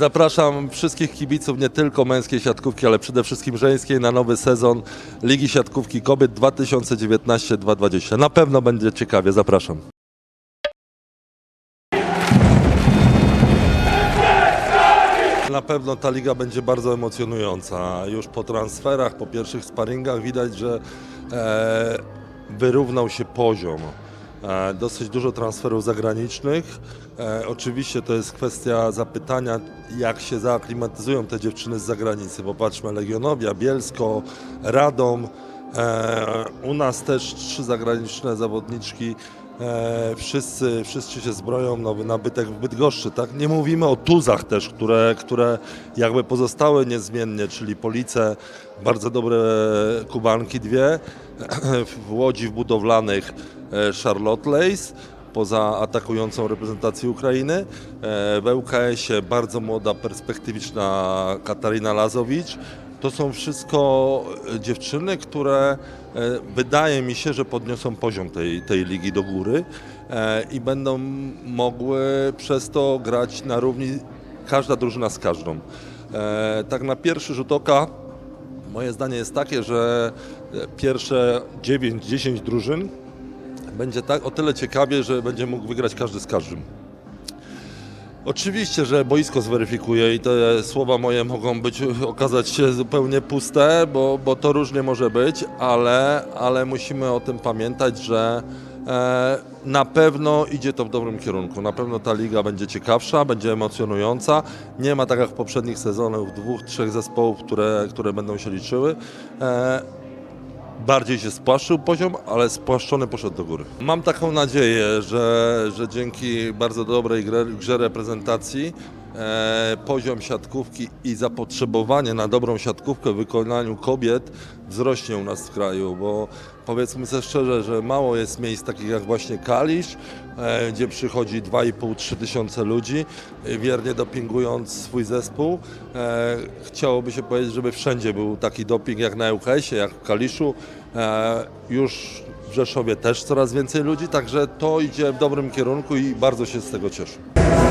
Zapraszam wszystkich kibiców, nie tylko męskiej siatkówki, ale przede wszystkim żeńskiej na nowy sezon Ligi Siatkówki Kobiet 2019-2020. Na pewno będzie ciekawie, zapraszam. Na pewno ta liga będzie bardzo emocjonująca. Już po transferach, po pierwszych sparingach widać, że e, wyrównał się poziom. E, dosyć dużo transferów zagranicznych. E, oczywiście to jest kwestia zapytania, jak się zaaklimatyzują te dziewczyny z zagranicy. Popatrzmy, Legionowia, Bielsko, Radom. E, u nas też trzy zagraniczne zawodniczki. E, wszyscy, wszyscy się zbroją, nowy nabytek w Bydgoszczy, tak? Nie mówimy o tuzach też, które, które jakby pozostały niezmiennie, czyli Police, bardzo dobre kubanki dwie, w Łodzi w budowlanych e, Charlotte Lace, poza atakującą reprezentację Ukrainy. E, W ŁKS-ie bardzo młoda, perspektywiczna Katarina Lazowicz. To są wszystko e, dziewczyny, które e, wydaje mi się, że podniosą poziom tej, tej ligi do góry e, i będą mogły przez to grać na równi każda drużyna z każdą. Tak na pierwszy rzut oka moje zdanie jest takie, że pierwsze 9-10 drużyn będzie tak o tyle ciekawie, że będzie mógł wygrać każdy z każdym. Oczywiście, że boisko zweryfikuje i te słowa moje mogą być, okazać się zupełnie puste, bo, bo to różnie może być, ale, ale musimy o tym pamiętać, że e, na pewno idzie to w dobrym kierunku. Na pewno ta liga będzie ciekawsza, będzie emocjonująca. Nie ma tak jak w poprzednich sezonach dwóch, trzech zespołów, które, które będą się liczyły. E, bardziej się spłaszczył poziom, ale spłaszczony poszedł do góry. Mam taką nadzieję, że, że dzięki bardzo dobrej grze, grze reprezentacji poziom siatkówki i zapotrzebowanie na dobrą siatkówkę w wykonaniu kobiet wzrośnie u nas w kraju, bo powiedzmy sobie szczerze, że mało jest miejsc takich jak właśnie Kalisz, e, gdzie przychodzi 2,5-3 tysiące ludzi, e, wiernie dopingując swój zespół. E, chciałoby się powiedzieć, żeby wszędzie był taki doping jak na ŁKS-ie, jak w Kaliszu. E, już w Rzeszowie też coraz więcej ludzi, także to idzie w dobrym kierunku i bardzo się z tego cieszę.